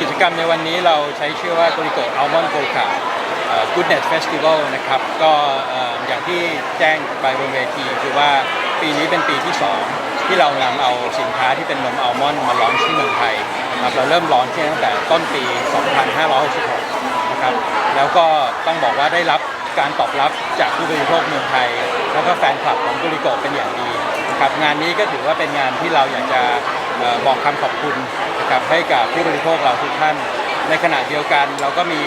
กิจกรรมในวันนี้เราใช้ชื่อว่า g o r i g o Almond g o k a Goodness Festival นะครับก็อย่างที่แจ้งไปบนเวทีคือว่าปีนี้เป็นปีที่ 2 ที่เรานำเอาสินค้าที่เป็นนมอัลมอนด์มาลอนที่เมืองไทยครับเราเริ่มลอนที่ตั้งแต่ต้นปี 2566 นะครับแล้วก็ต้องบอกว่าได้รับการตอบรับจากผู้บริโภคเมืองไทย แล้วก็แฟนคลับของกุริโกเป็นอย่างดีนะครับงานนี้ก็ถือว่าเป็นงานที่เราอยากจะ บอกคำขอบคุณนะครับให้กับผู้บริโภคเราทุกท่าน ในขณะเดียวกันเราก็มี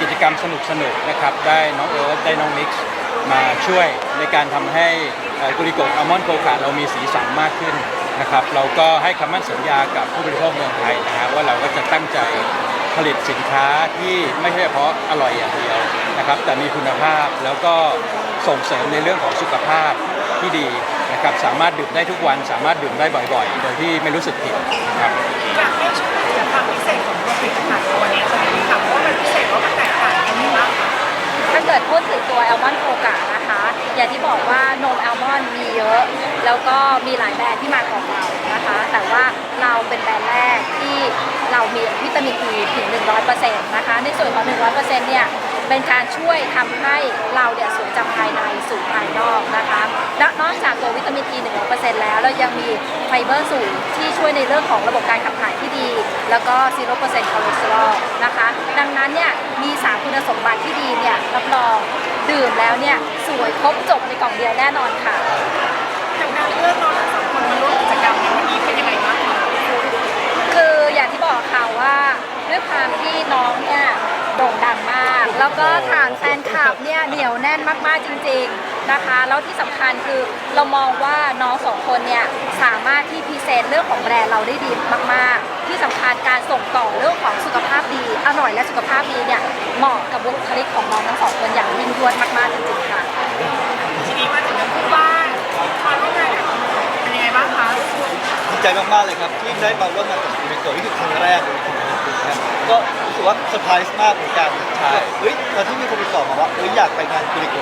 กิจกรรมสนุกๆนะครับได้น้องเอิร์ธได้น้องมิกซ์มาช่วยในการทำให้กุริโกะอัลมอนด์โกคาเรามีสีสันมากขึ้นนะครับเราก็ให้คำมั่นสัญญากับผู้บริโภคเมืองไทยนะครับว่าเราก็จะตั้งใจผลิตสินค้าที่ไม่ใช่เฉพาะอร่อยอย่างเดียวนะครับแต่มีคุณภาพแล้วก็ส่งเสริมในเรื่องของสุขภาพที่ดี นะครับสามารถดื่มได้ทุกวัน สามารถดื่มได้บ่อยๆ โดยที่ไม่รู้สึกผิดนะครับอยากให้ช่วยถึงความพิเศษของตัวผลิตภัณฑ์ตัวนี้สักนิดค่ะเพราะว่ามันพิเศษว่ามันแตกต่างกันยังไงบ้างคะถ้าเกิดพูดถึงตัวแอลมอนโ o กะนะคะ อย่างที่บอกว่านมแอลมอนมีเยอะ แล้วก็มีหลายแบรนด์ที่มาของเรานะคะ แต่ว่าเราเป็นแบรนด์แรกที่เรามีวิตามินอีถึง 100%นะคะ ในส่วนของ 100%เนี่ย เป็นการช่วยทำให้เราเนี่ยสวยจากภายในสู่ภายนอกนะคะและนอกจากตัววิตามินอี100%แล้วเรายังมีไฟเบอร์สูงที่ช่วยในเรื่องของระบบการขับถ่ายที่ดี แล้วก็ 0%คอเลสเตอรอลนะคะ ดังนั้นเนี่ยมีสารคุณสมบัติที่ดีเนี่ยรับรองดื่มแล้วเนี่ยสวยครบจบในกล่องเดียวแน่นอนค่ะจากการเลือกเราทั้งสองคนมาร่วมกิจกรรมในวันนี้เป็นยังไงบ้างคะคืออย่างที่บอกค่ะว่าด้วยความที่น้องเนี่ยโด่งดังมาก แล้วก็ฐานแฟนคลับเนี่ยเหนียวแน่นมากๆจริง ๆนะคะ แล้วที่สำคัญคือเรามองว่าน้องสองคนเนี่ยสามารถที่พรีเซนต์เรื่องของแบรนด์เราได้ดีมาก ๆ ที่สำคัญการส่งต่อเรื่องของสุขภาพดีอร่อยและสุขภาพดีเนี่ยเหมาะกับบุคลิกของน้องทั้งสองคนอย่างยิ่งยวดมากๆจริงๆค่ะทีนี้มาถึงเรื่องคู่บ้านมาร่วมงานกับเป็นยังไงบ้างคะดีใจมากๆเลยครับที่ได้มาร่วมงานกับคุณเบโกนี่คือครั้งแรกเลย ของผมนะครับก็รู้สึกว่าเซอร์ไพรส์มากเหมือนกันใช่ เฮ้ยตอนที่มีคนติดต่อมาว่าเฮ้ยอยากไปงานคุณเบโก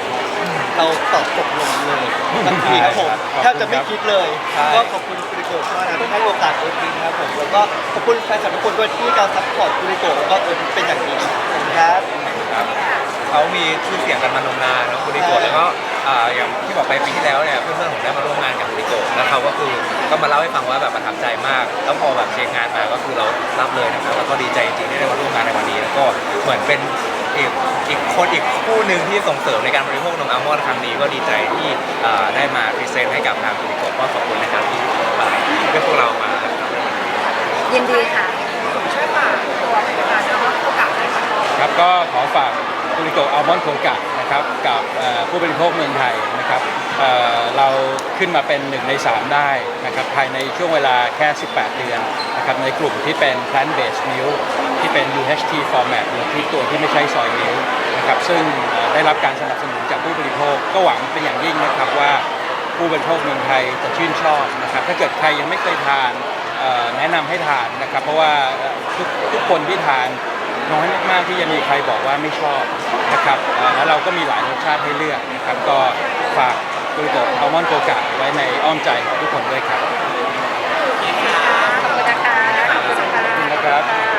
เราตอบตกลงเลยทันทีครับผมแทบจะไม่คิดเลยก็ขอบคุณคุณเบโกมากนะที่ให้โอกาสเอิร์ธจริงนะครับผมแล้วก็ขอบคุณแฟนคลับทุกคนด้วยที่ให้การซัพพอร์ตคุณเบโกแล้วก็เอิร์ธเป็นอย่างดีครับ ครับเขามีชื่อเสียงกันมานมนานเนาะคุณดิโกะแล้วก็อ่าอย่างที่บอกไปปีที่แล้วเนี่ยเพื่อนๆผมได้มาร่วมงานกับคุณดิโกะแล้วเขาก็คือ ก็มาเล่าให้ฟังว่าแบบประทับใจมาก แล้วพอแบบเช็คงานมาก็คือเรารับเลยนะครับแล้วก็ดีใจจริงๆที่ได้มาร่วมงานในวันนี้ แล้วก็เหมือนเป็นอีกอีกคนอีกคู่หนึ่งที่ส่งเสริมในการบริโภคนมอัลมอนด์ครั้งนี้ก็ดีใจที่อ่าได้มาพรีเซนต์ให้กับทางคุณดิโกะก็ขอบคุณนะครับที่อ่าเรียกพวกเรามานะครับ ยินดีค่ะผมช่วยฝากตัวผลิตภัณฑ์แล้วก็โอกาสได้ค่ะ ครับก็ขอฝากกุริโกอัลมอนด์โคกะนะครับกับเอ่อผู้บริโภคเมืองไทยนะครับเอ่อเรา ขึ้นมาเป็น 1 ใน 3 ได้นะครับภายในช่วงเวลาแค่ 18 เดือนนะครับในกลุ่มที่เป็น plant based milk ที่เป็น UHT format หรือที่ตัวที่ไม่ใช่ซอยมิลนะครับซึ่งได้รับการสนับสนุนจากผู้บริโภคก็หวังเป็นอย่างยิ่งนะครับว่าผู้บริโภคเมืองไทยจะชื่นชอบนะครับถ้าเกิดใครยังไม่เคยทานแนะนำให้ทานนะครับเพราะว่าทุกทุกคนที่ทานน้อยมากที่จะมีใครบอกว่าไม่ชอบนะครับแล้วเราก็มีหลายรสชาติให้เลือกนะครับก็ฝาก กุริโกะอัลมอนด์โกกะไว้ในอ้อมใจของทุกคนด้วยครับขอบคุณนะคะขอบคุณค่ะนะครับ